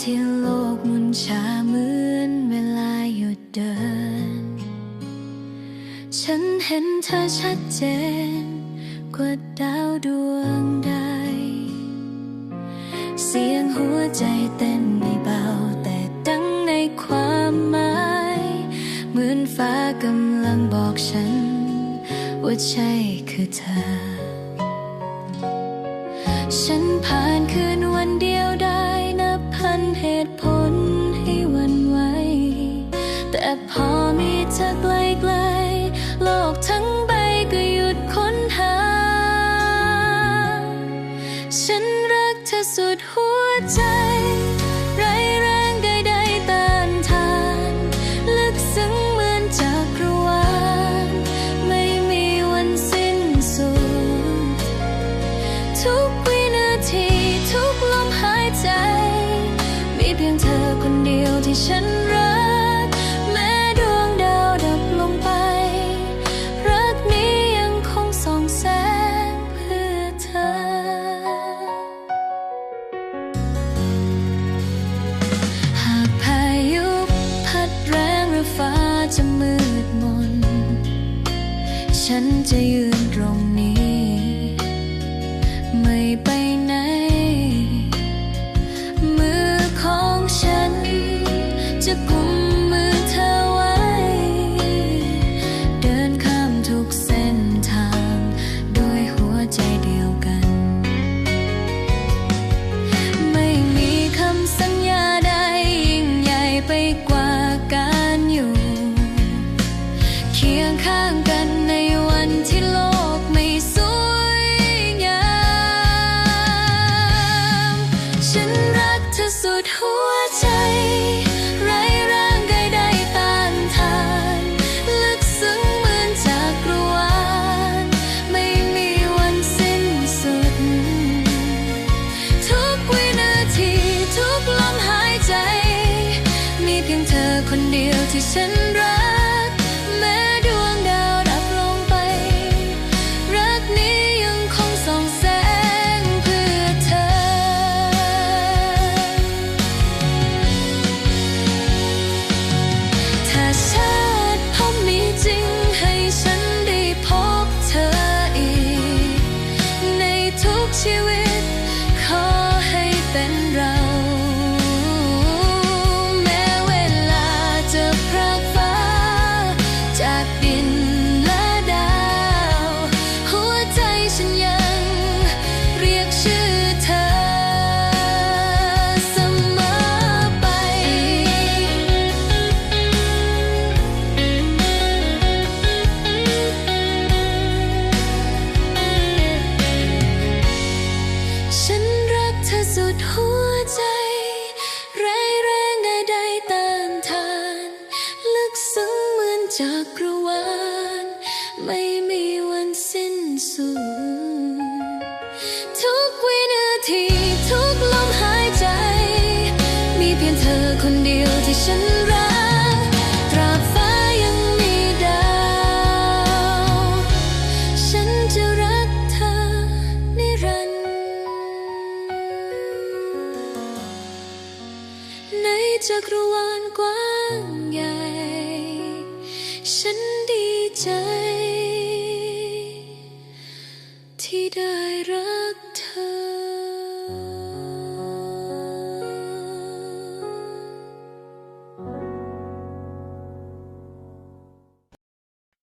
ที่โลกมุนชาเหมือนเวลาหยุดเดิน ฉันเห็นเธอชัดเจน กว่าดาวดวงใด เสียงหัวใจเต้นไม่เบา แต่ดังในความหมาย เหมือนฟ้ากำลังบอกฉัน ว่าใช่คือเธอ ตุผลให้วันไหว แต่พอมีเธอใกล้ๆโลกทั้งใบก็หยุดค้นหา ฉันรักเธอสุดหัวใจ เพียงเธอคนเดียวที่ฉันรัก แม้ดวงดาวดับลงไป รักนี้ยังคงส่องแสงเพื่อเธอ หากพายุพัดแรงหรือฟ้าจะมืดมน ฉันจะยืน จะ ที่ฉันรัก ทุกวินาทีทุกลมหายใจ มีเพียงเธอคนเดียวที่ฉันรักตราบฟ้ายังมีดาว ฉันจะรักเธอนิรันดร์ในจักรวาลกว้างใหญ่ ฉันดีใจ